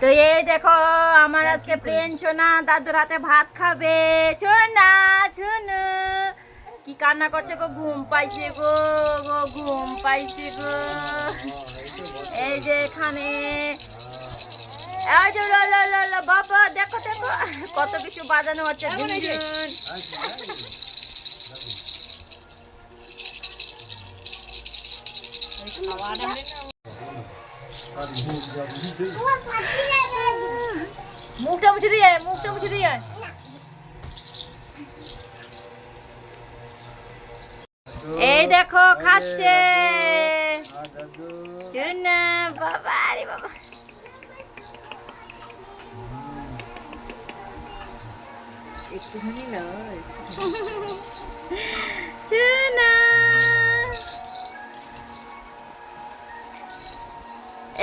তো এই দেখো আমার আজকে প্লেন ছোনা দাদুর হাতে ভাত খাবে। ছোনা ছোনু কি কান্না করছে গো ঘুম পাইছে গো গো ঘুম পাইছে গো। এই যে এখানে। বাবা দেখো দেখো। কত কিছু বাজানো হচ্ছে ঝুনঝুন মুখটা মুছে দিয়ে মুখটা মুছে দিয়ে। এই দেখো খাচ্ছে। বাবা আরে বাবা। একটুখানি না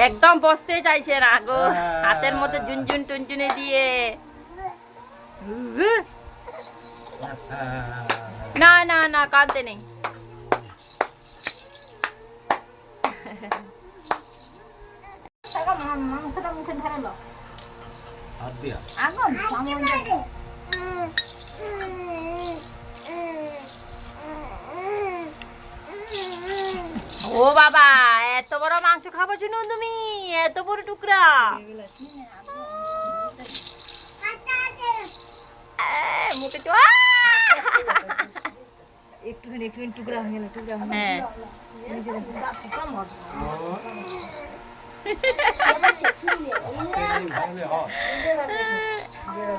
একদম বসতে চাইছে না গো। হাতের মধ্যে ঝুনঝুন টুনঝুনে দিয়ে। না না না কাঁদতে নেই। মাংসটা মুখে ধরালো আগুন ও বাবা এত বড় মাংস খাবার জন্য তুমি? এত বড় টুকরা। আহ, মুখে তো আহ! একটুখানি একটুখানি টুকরা হয়ে গেল টুকরা হয়ে হ্যাঁ ভাঙলে হয়।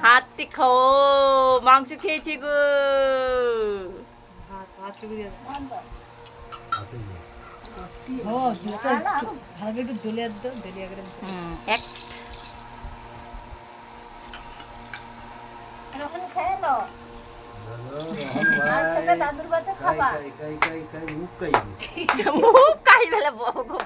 হাতি খাও মাংস খেয়েছি গো। হাত হাত মুখ কাই বেলা বগো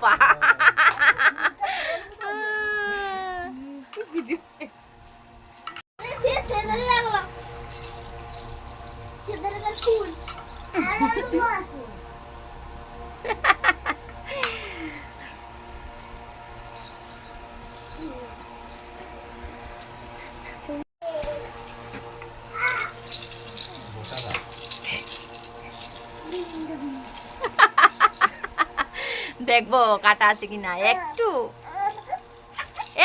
দেখব কাটা আছে কিনা। একটু।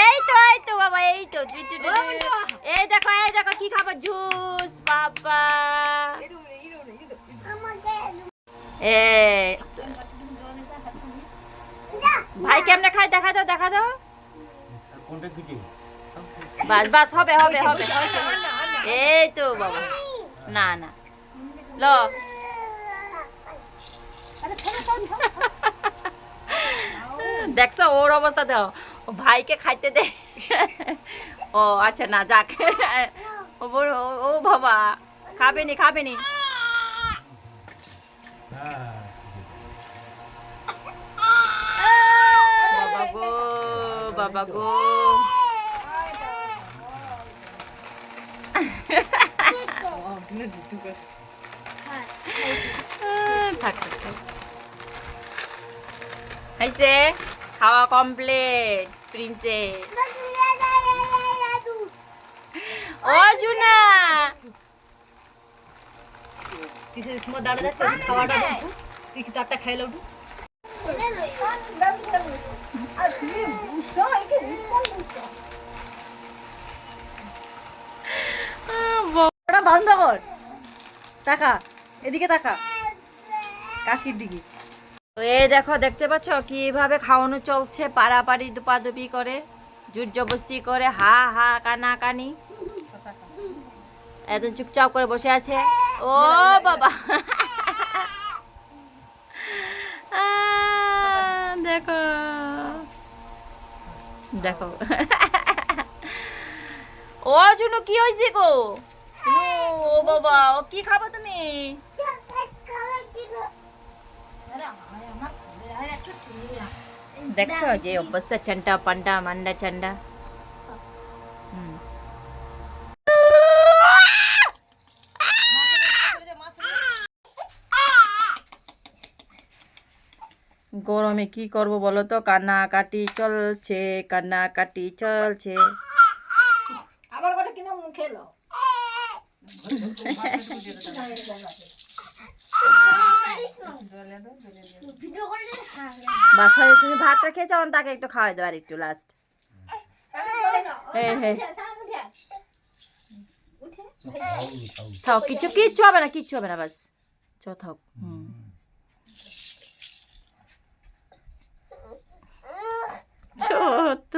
এই তো এই তো বাবা এই তো। এই দেখো এই দেখো কি খাব? জুস বাবা। ভাই কেমনে খায়? দেখা দাও দেখা দাও? বাস বাস হবে হবে হবে। এই তো বাবা। না না। ল। দেখছ ওর অবস্থা দাও ও ভাইকে খাইতে দে। ও আচ্ছা না যাক। ও বড়- ও- ও বাবা খাবে নি খাবে নি হ্যাঁ। বাবা গো বাবা গো। আহ, থাক থাক, থাক। খাওয়া কমপ্লিট প্রিন্সেস ও জুনা খাওয়াটা তারটা খাইলে উঠু ওটা বন্ধ কর টাকা এদিকে টাকা কাকির দিকে। তো এই দেখো, দেখতে পাচ্ছ কীভাবে খাওয়ানো চলছে? পাড়াপাড়ি দুপাদুপি করে জবস্তি করে, হা হা কানা কানি একদম চুপচাপ করে বসে আছে। ও বাবা। দেখো। দেখো। ও জুনু কি হয়েছে গো? ও বাবা, ও কি খাব তুমি? দেখছ যে অবস্থা চন্টা পান্ডা মান্ডা চন্ডা? গরমে কি করব বলো তো? কান্নাকাটি চলছে কান্নাকাটি চলছে। আবার গোটা কিনে মুখে লো বাসায় তুমি ভাতটা খেয়েছো আমার তাকে একটু খাওয়াই দেবো আর একটু লাস্ট হ্যাঁ হ্যাঁ। থাও কিছু কিচ্ছু হবে না, কিচ্ছু হবে না, বাস। চ, থাক, হুম। ছোট